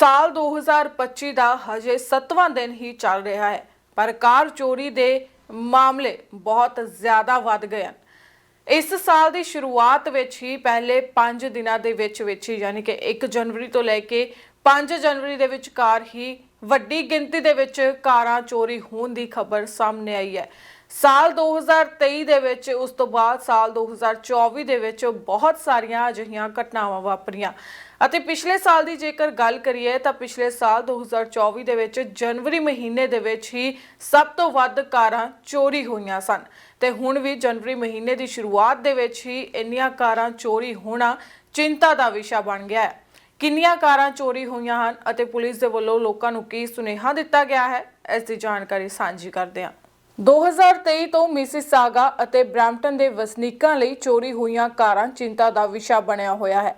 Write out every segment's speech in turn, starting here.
ਸਾਲ 2025 ਦਾ ਹਜੇ 7ਵਾਂ ਦਿਨ ਹੀ ਚੱਲ ਰਿਹਾ ਹੈ, ਪਰ ਕਾਰ ਚੋਰੀ ਦੇ ਮਾਮਲੇ ਬਹੁਤ ਜ਼ਿਆਦਾ ਵੱਧ ਗਏ ਹਨ। ਇਸ ਸਾਲ ਦੀ ਸ਼ੁਰੂਆਤ ਵਿੱਚ ਹੀ ਪਹਿਲੇ 5 ਦਿਨਾਂ ਦੇ ਵਿੱਚ ਵਿੱਚ ਹੀ, ਯਾਨੀ ਕਿ 1 ਜਨਵਰੀ ਤੋਂ ਲੈ ਕੇ 5 ਜਨਵਰੀ ਦੇ ਵਿਚਕਾਰ ਹੀ ਵੱਡੀ ਗਿਣਤੀ ਦੇ ਵਿੱਚ ਕਾਰਾਂ ਚੋਰੀ ਹੋਣ ਦੀ ਖਬਰ ਸਾਹਮਣੇ ਆਈ ਹੈ। ਸਾਲ 2023 ਦੇ ਵਿੱਚ, ਉਸ ਤੋਂ ਬਾਅਦ ਸਾਲ 2024 ਦੇ ਵਿੱਚ ਬਹੁਤ ਸਾਰੀਆਂ ਅਜਿਹੀਆਂ ਘਟਨਾਵਾਂ ਵਾਪਰੀਆਂ। ਅਤੇ ਪਿਛਲੇ ਸਾਲ ਦੀ ਜੇਕਰ ਗੱਲ ਕਰੀਏ, ਤਾਂ ਪਿਛਲੇ ਸਾਲ 2024 ਦੇ ਵਿੱਚ ਜਨਵਰੀ ਮਹੀਨੇ ਦੇ ਵਿੱਚ ਹੀ ਸਭ ਤੋਂ ਵੱਧ ਕਾਰਾਂ ਚੋਰੀ ਹੋਈਆਂ ਸਨ। ਤੇ ਹੁਣ ਵੀ ਜਨਵਰੀ ਮਹੀਨੇ ਦੀ ਸ਼ੁਰੂਆਤ ਦੇ ਵਿੱਚ ਹੀ ਇੰਨੀਆਂ ਕਾਰਾਂ ਚੋਰੀ ਹੋਣਾ ਚਿੰਤਾ ਦਾ ਵਿਸ਼ਾ ਬਣ ਗਿਆ ਹੈ। ਕਿੰਨੀਆਂ ਕਾਰਾਂ ਚੋਰੀ ਹੋਈਆਂ ਹਨ ਅਤੇ ਪੁਲਿਸ ਦੇ ਵੱਲੋਂ ਲੋਕਾਂ ਨੂੰ ਕੀ ਸੁਨੇਹਾ ਦਿੱਤਾ ਗਿਆ ਹੈ, ਇਸ ਦੀ ਜਾਣਕਾਰੀ ਸਾਂਝੀ ਕਰਦੇ ਹਾਂ। 2023 ਤੋਂ ਮਿਸਿਸਾਗਾ ਅਤੇ ਬ੍ਰੈਂਪਟਨ ਦੇ ਵਸਨੀਕਾਂ ਲਈ ਚੋਰੀ ਹੋਈਆਂ ਕਾਰਾਂ ਚਿੰਤਾ ਦਾ ਵਿਸ਼ਾ ਬਣਿਆ ਹੋਇਆ ਹੈ।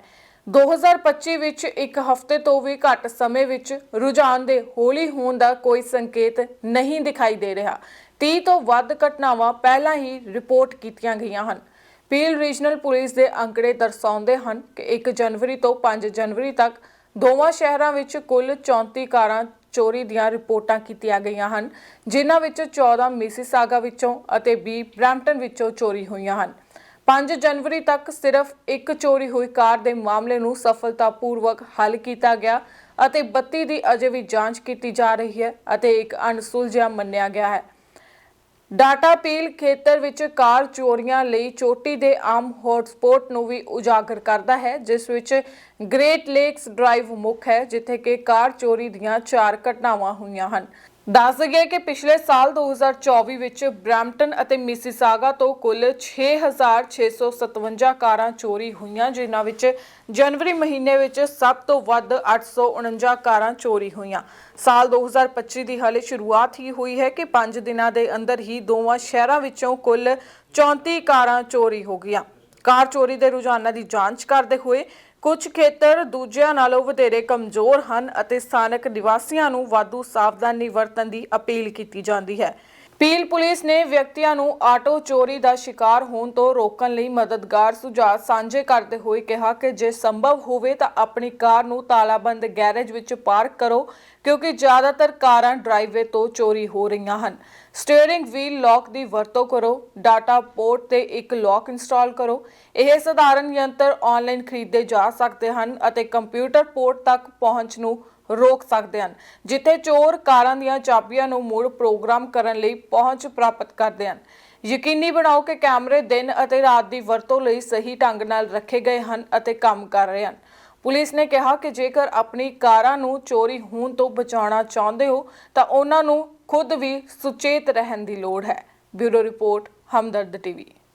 2025 ਵਿੱਚ ਇੱਕ ਹਫ਼ਤੇ ਤੋਂ ਵੀ ਘੱਟ ਸਮੇਂ ਵਿੱਚ ਰੁਝਾਨ ਦੇ ਹੌਲੀ ਹੋਣ ਦਾ ਕੋਈ ਸੰਕੇਤ ਨਹੀਂ ਦਿਖਾਈ ਦੇ ਰਿਹਾ। 30 ਤੋਂ ਵੱਧ ਘਟਨਾਵਾਂ ਪਹਿਲਾਂ ਹੀ ਰਿਪੋਰਟ ਕੀਤੀਆਂ ਗਈਆਂ ਹਨ। ਪੀਲ ਰੀਜਨਲ ਪੁਲਿਸ ਦੇ ਅੰਕੜੇ ਦਰਸਾਉਂਦੇ ਹਨ ਕਿ 1 ਜਨਵਰੀ ਤੋਂ 5 ਜਨਵਰੀ ਤੱਕ ਦੋਵਾਂ ਸ਼ਹਿਰਾਂ ਵਿੱਚ ਕੁੱਲ 34 ਕਾਰਾਂ ਚੋਰੀ ਦੀਆਂ ਰਿਪੋਰਟਾਂ ਕੀਤੀਆਂ ਗਈਆਂ ਹਨ, ਜਿਨ੍ਹਾਂ ਵਿੱਚੋਂ 14 ਮਿਸਿਸਾਗਾ ਵਿੱਚੋਂ ਅਤੇ 20 ਬ੍ਰੈਂਪਟਨ ਵਿੱਚੋਂ ਚੋਰੀ ਹੋਈਆਂ ਹਨ। 5 ਜਨਵਰੀ ਤੱਕ ਸਿਰਫ ਇੱਕ ਚੋਰੀ ਹੋਈ ਕਾਰ ਦੇ ਮਾਮਲੇ ਨੂੰ ਸਫਲਤਾਪੂਰਵਕ ਹੱਲ ਕੀਤਾ ਗਿਆ ਅਤੇ 32 ਦੀ ਅਜੇ ਵੀ ਜਾਂਚ ਕੀਤੀ ਜਾ ਰਹੀ ਹੈ ਅਤੇ ਇੱਕ ਅਣਸੁਲਝਿਆ ਮੰਨਿਆ ਗਿਆ ਹੈ। ਡਾਟਾ ਪੀਲ ਖੇਤਰ ਵਿੱਚ ਕਾਰ ਚੋਰੀਆਂ ਲਈ ਚੋਟੀ ਦੇ ਆਮ ਹੌਟਸਪੌਟ ਨੂੰ ਵੀ ਉਜਾਗਰ ਕਰਦਾ ਹੈ, ਜਿਸ ਵਿੱਚ ਗ੍ਰੇਟ ਲੇਕਸ ਡਰਾਈਵ ਮੁੱਖ ਹੈ, ਜਿੱਥੇ ਕਿ ਕਾਰ ਚੋਰੀ ਦੀਆਂ ਚਾਰ ਘਟਨਾਵਾਂ ਹੋਈਆਂ ਹਨ। ਦੱਸ ਦਈਏ ਕਿ ਪਿਛਲੇ ਸਾਲ 2024 ਵਿੱਚ ਬ੍ਰੈਂਪਟਨ ਅਤੇ ਮਿਸੀਸਾਗਾ ਤੋਂ ਕੁੱਲ 6657 ਕਾਰਾਂ ਚੋਰੀ ਹੋਈਆਂ, ਜਿਨ੍ਹਾਂ ਵਿੱਚ ਜਨਵਰੀ ਮਹੀਨੇ ਵਿੱਚ ਸਭ ਤੋਂ ਵੱਧ 849 ਕਾਰਾਂ ਚੋਰੀ ਹੋਈਆਂ। ਸਾਲ 2025 ਦੀ ਹਾਲੇ ਸ਼ੁਰੂਆਤ ਹੀ ਹੋਈ ਹੈ ਕਿ 5 ਦਿਨਾਂ ਦੇ ਅੰਦਰ ਹੀ ਦੋਵਾਂ ਸ਼ਹਿਰਾਂ ਵਿੱਚੋਂ ਕੁੱਲ 34 ਕਾਰਾਂ ਚੋਰੀ ਹੋ ਗਈਆਂ। ਕਾਰ ਚੋਰੀ ਦੇ ਰੁਝਾਨਾਂ ਦੀ ਜਾਂਚ ਕਰਦੇ ਹੋਏ ਕੁਝ ਖੇਤਰ ਦੂਜਿਆਂ ਨਾਲੋਂ ਵਧੇਰੇ ਕਮਜ਼ੋਰ ਹਨ ਅਤੇ ਸਥਾਨਕ ਨਿਵਾਸੀਆਂ ਨੂੰ ਵਾਧੂ ਸਾਵਧਾਨੀ ਵਰਤਣ ਦੀ ਅਪੀਲ ਕੀਤੀ ਜਾਂਦੀ ਹੈ। ਪੀਲ ਪੁਲਿਸ ਨੇ ਵਿਅਕਤੀਆਂ ਨੂੰ ਆਟੋ ਚੋਰੀ ਦਾ ਸ਼ਿਕਾਰ ਹੋਣ ਤੋਂ ਰੋਕਣ ਲਈ ਮਦਦਗਾਰ ਸੁਝਾਅ ਸਾਂਝੇ ਕਰਦੇ ਹੋਏ ਕਿਹਾ ਕਿ ਜੇ ਸੰਭਵ ਹੋਵੇ ਤਾਂ ਆਪਣੀ ਕਾਰ ਨੂੰ ਤਾਲਾਬੰਦ ਗੈਰੇਜ ਵਿੱਚ ਪਾਰਕ ਕਰੋ, ਕਿਉਂਕਿ ਜ਼ਿਆਦਾਤਰ ਕਾਰਾਂ ਡਰਾਈਵੇ ਤੋਂ ਚੋਰੀ ਹੋ ਰਹੀਆਂ ਹਨ। ਸਟੀਅਰਿੰਗ ਵੀਲ ਲੌਕ ਦੀ ਵਰਤੋਂ ਕਰੋ, ਡਾਟਾ ਪੋਰਟ ਤੇ ਇੱਕ ਲੌਕ ਇੰਸਟਾਲ ਕਰੋ। ਇਹ ਸਧਾਰਨ ਯੰਤਰ ਆਨਲਾਈਨ ਖਰੀਦੇ ਜਾ ਸਕਦੇ ਹਨ ਅਤੇ ਕੰਪਿਊਟਰ ਪੋਰਟ ਤੱਕ ਪਹੁੰਚ ਨੂੰ ਰੋਕ ਸਕਦੇ ਹਨ, ਜਿੱਥੇ ਚੋਰ ਕਾਰਾਂ ਦੀਆਂ ਚਾਬੀਆਂ ਨੂੰ ਮੁੜ ਪ੍ਰੋਗਰਾਮ ਕਰਨ ਲਈ ਪਹੁੰਚ ਪ੍ਰਾਪਤ ਕਰਦੇ ਹਨ। ਯਕੀਨੀ ਬਣਾਓ ਕਿ ਕੈਮਰੇ ਦਿਨ ਅਤੇ ਰਾਤ ਦੀ ਵਰਤੋਂ ਲਈ ਸਹੀ ਢੰਗ ਨਾਲ ਰੱਖੇ ਗਏ ਹਨ ਅਤੇ ਕੰਮ ਕਰ ਰਹੇ ਹਨ। ਪੁਲਿਸ ਨੇ ਕਿਹਾ ਕਿ ਜੇਕਰ ਆਪਣੀ ਕਾਰਾਂ ਨੂੰ ਚੋਰੀ ਹੋਣ ਤੋਂ ਬਚਾਉਣਾ ਚਾਹੁੰਦੇ ਹੋ, ਤਾਂ ਉਹਨਾਂ ਨੂੰ ਖੁਦ ਵੀ ਸੁਚੇਤ ਰਹਿਣ ਦੀ ਲੋੜ ਹੈ। Bureau report Hamdard TV.